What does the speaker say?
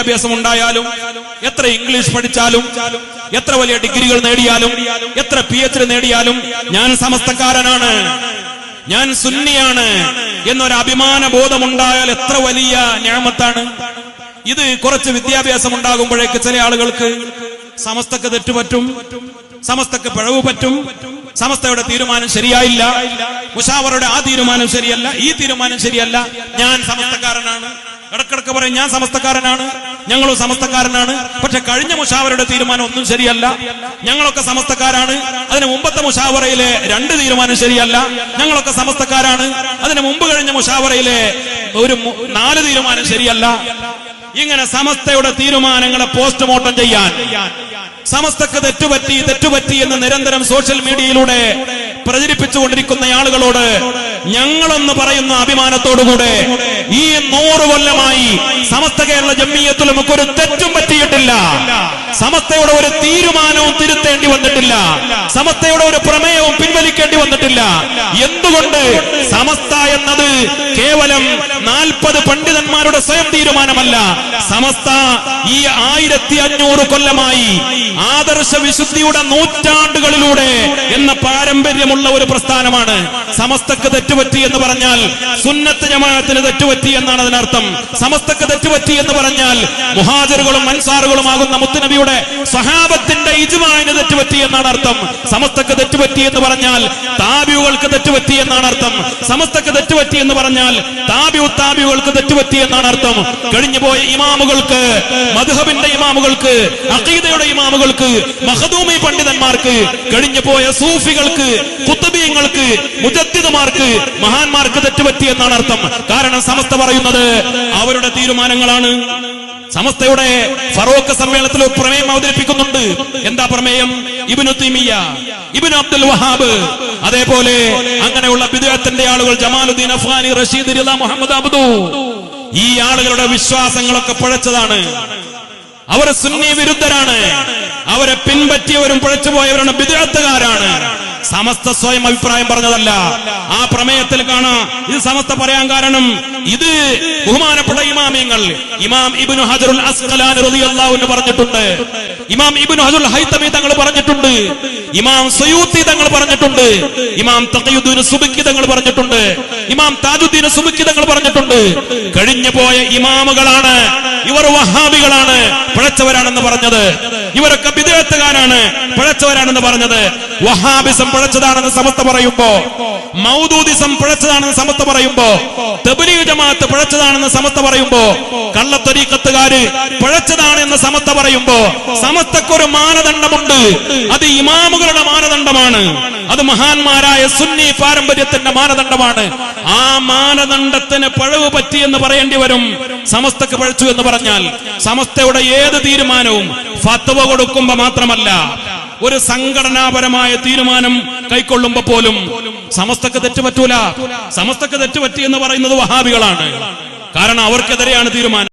വിദ്യാഭ്യാസം ഉണ്ടായാലും എത്ര ഇംഗ്ലീഷ് പഠിച്ചാലും എത്ര വലിയ ഡിഗ്രികൾ നേടിയാലും എത്ര പി എച്ച് നേടിയാലും ഞാൻ സമസ്തക്കാരനാണ് ഞാൻ സുന്നിയാണ് എന്നൊരു അഭിമാന ബോധമുണ്ടായാൽ എത്ര വലിയ ഞാമത്താണ്. ഇത് കുറച്ച് വിദ്യാഭ്യാസം ഉണ്ടാകുമ്പോഴേക്ക് ചില ആളുകൾക്ക് സമസ്തക്ക് തെറ്റുപറ്റും സമസ്തക്ക് പിഴവ് പറ്റും സമസ്തയുടെ തീരുമാനം ശരിയായില്ല മുഷാവറുടെ ആ തീരുമാനം ശരിയല്ല ഈ തീരുമാനം ശരിയല്ല ഞാൻ സമസ്തക്കാരനാണ്. ഇടക്കിടക്ക് പറയും ഞാൻ സമസ്തക്കാരനാണ് ഞങ്ങളും സമസ്തക്കാരനാണ്. പക്ഷെ കഴിഞ്ഞ മുഷാവറയുടെ തീരുമാനം ഒന്നും ശരിയല്ല. ഞങ്ങളൊക്കെ സമസ്തക്കാരാണ്. അതിന് മുമ്പത്തെ മുഷാവറയിലെ രണ്ട് തീരുമാനം ശരിയല്ല. ഞങ്ങളൊക്കെ സമസ്തക്കാരാണ്. അതിന് മുമ്പ് കഴിഞ്ഞ മുഷാവറയിലെ ഒരു നാല് തീരുമാനം ശരിയല്ല. ഇങ്ങനെ സമസ്തയുടെ തീരുമാനങ്ങളെ പോസ്റ്റ്മോർട്ടം ചെയ്യാൻ സമസ്തക്ക് തെറ്റുപറ്റി തെറ്റുപറ്റി എന്ന് നിരന്തരം സോഷ്യൽ മീഡിയയിലൂടെ പ്രചരിപ്പിച്ചുകൊണ്ടിരിക്കുന്ന ആളുകളോട് ഞങ്ങളൊന്ന് പറയുന്ന അഭിമാനത്തോടുകൂടെ ഈ നൂറ് കൊല്ലമായി സമസ്ത കേരള ജമ്മിയത്തിൽ ഒരു തെറ്റും സമസ്തയുടെ ഒരു തീരുമാനവും തിരുത്തേണ്ടി വന്നിട്ടില്ല. സമത്തയുടെ ഒരു പ്രമേയവും പിൻവലിക്കേണ്ടി വന്നിട്ടില്ല. എന്തുകൊണ്ട് സമസ്ത എന്നത് കേവലം നാൽപ്പത് പണ്ഡിതന്മാരുടെ സ്വയം തീരുമാനമല്ല. സമസ്ത ഈ ആയിരത്തി അഞ്ഞൂറ് കൊല്ലമായി ആദർശ വിശുദ്ധിയുടെ നൂറ്റാണ്ടുകളിലൂടെ എന്ന പാരമ്പര്യമുള്ള ഒരു പ്രസ്ഥാനമാണ്. സമസ്തക്ക് തെറ്റുപറ്റി എന്ന് പറഞ്ഞാൽ സുന്നത്ത് ജമാഅത്തിന് തെറ്റുപറ്റി എന്നാണ് അതിനർത്ഥം. സമസ്തക്ക് തെറ്റുപറ്റി എന്ന് പറഞ്ഞാൽ മുഹാജറുകളും അൻസാറുകളും ആകുന്ന മുത്തുനബിയുടെ സഹാബത്തിന്റെ ഇജുമാന് തെറ്റുപറ്റി എന്നാണ് അർത്ഥം. സമസ്തക്ക് തെറ്റുപറ്റി എന്ന് പറഞ്ഞാൽ താബിയുകൾക്ക് തെറ്റുപറ്റി എന്നാണ് അർത്ഥം. സമസ്തക്ക് തെറ്റുപറ്റി എന്ന് പറഞ്ഞാൽ താബിയു താബിയുകൾക്ക് തെറ്റുപറ്റി എന്നാണ് അർത്ഥം. കഴിഞ്ഞുപോയ ഇമാമുകൾക്ക് മധുഹബിന്റെ ഇമാമുകൾക്ക് അഖീദയുടെ ഇമാമുകൾക്ക് മഹദൂമി പണ്ഡിതന്മാർക്ക് കഴിഞ്ഞുപോയ സൂഫികൾക്ക് കുത്തബീയങ്ങൾക്ക് മുജദ്ദിദുമാർക്ക് മഹാന്മാർക്ക് തെറ്റുപറ്റി എന്നാണ് അർത്ഥം. കാരണം സമസ്ത പറയുന്നത് അവരുടെ തീരുമാനങ്ങളാണ്. സമസ്തയുടെ ഫറോക്ക് സമ്മേളനത്തിൽ പ്രമേയം അവതരിപ്പിക്കുന്നുണ്ട്. എന്താ പ്രമേയം? ഇബിനു തീമിയ ഇബിനു അബ്ദുൽ വഹാബ്. അതേപോലെ അങ്ങനെയുള്ള വിദേഹത്തിന്റെ ആളുകൾ ജമാലുദ്ദീൻ അഫ്ഗാനി റഷീദ് മുഹമ്മദ് അബ്ദു. ഈ ആളുകളുടെ വിശ്വാസങ്ങളൊക്കെ പുഴച്ചതാണ്. അവർ സുന്നി വിരുദ്ധരാണ്. അവരെ പിൻപറ്റിയവരും പുഴച്ചുപോയവരാണ് വിദേഹത്തുകാരാണ് സമസ്ത സ്വയം അഭിപ്രായം പറഞ്ഞതല്ല. ആ പ്രമേയത്തിൽ കാണാം. ഇത് സമസ്ത പറയാൻ കാരണം ഇത് ബഹുമാനപ്പെട്ട ഇമാമിയങ്ങൾ. ഇമാം ഇബ്നു ഹജറുൽ അസ്ഖലാനി റളിയല്ലാഹു പറഞ്ഞിട്ടുണ്ട്. ഇമാം ഇബ്നു ഹജറുൽ ഹൈതമി തങ്ങൾ പറഞ്ഞിട്ടുണ്ട്. ഇമാം സയൂത്തി തങ്ങൾ പറഞ്ഞിട്ടുണ്ട്. ഇമാം തഖിയുദ്ദീൻ സുബക്കി തങ്ങൾ പറഞ്ഞിട്ടുണ്ട്. ഇമാം താജുദ്ദീൻ സുബക്കി തങ്ങൾ പറഞ്ഞിട്ടുണ്ട്. കഴിഞ്ഞു പോയ ഇമാമുകളാണ് ഇവർ വഹാബികളാണ് പിഴച്ചവരാണെന്ന് പറഞ്ഞത്. ഇവരൊക്കെ വിദേഹത്തുകാരാണ് പിഴച്ചവരാണെന്ന് പറഞ്ഞത്. വഹാബിസം പിഴച്ചതാണെന്ന് സമസ്ത പറയുമ്പോ മൗദൂദിസം പിഴച്ചതാണെന്ന് സമസ്ത പറയുമ്പോ തെബലീഗ് ജമാഅത്ത് പിഴച്ചതാണെന്ന് സമസ്ത പറയുമ്പോ കള്ളത്തൊരീക്കത്തുകാര് പിഴച്ചതാണെന്ന് സമസ്ത പറയുമ്പോ സമസ്തക്കൊരു മാനദണ്ഡമുണ്ട്. അത് ഇമാമുകളുടെ മാനദണ്ഡമാണ്. അത് മഹാന്മാരായ സുന്നി പാരമ്പര്യത്തിന്റെ മാനദണ്ഡമാണ്. ആ മാനദണ്ഡത്തിന് പഴവ് പറ്റി എന്ന് പറയേണ്ടി വരും. സമസ്തക്ക് പഴച്ചു എന്ന് പറഞ്ഞാൽ സമസ്തയുടെ ഏത് തീരുമാനവും ഫത്വ കൊടുക്കുമ്പോ മാത്രമല്ല ഒരു സംഘടനാപരമായ തീരുമാനം കൈക്കൊള്ളുമ്പോ പോലും സമസ്തക്ക് തെറ്റുപറ്റൂല സമസ്തക്ക് തെറ്റുപറ്റി എന്ന് പറയുന്നത് വഹാബികളാണ്. കാരണം അവർക്കെതിരെയാണ് തീരുമാനം.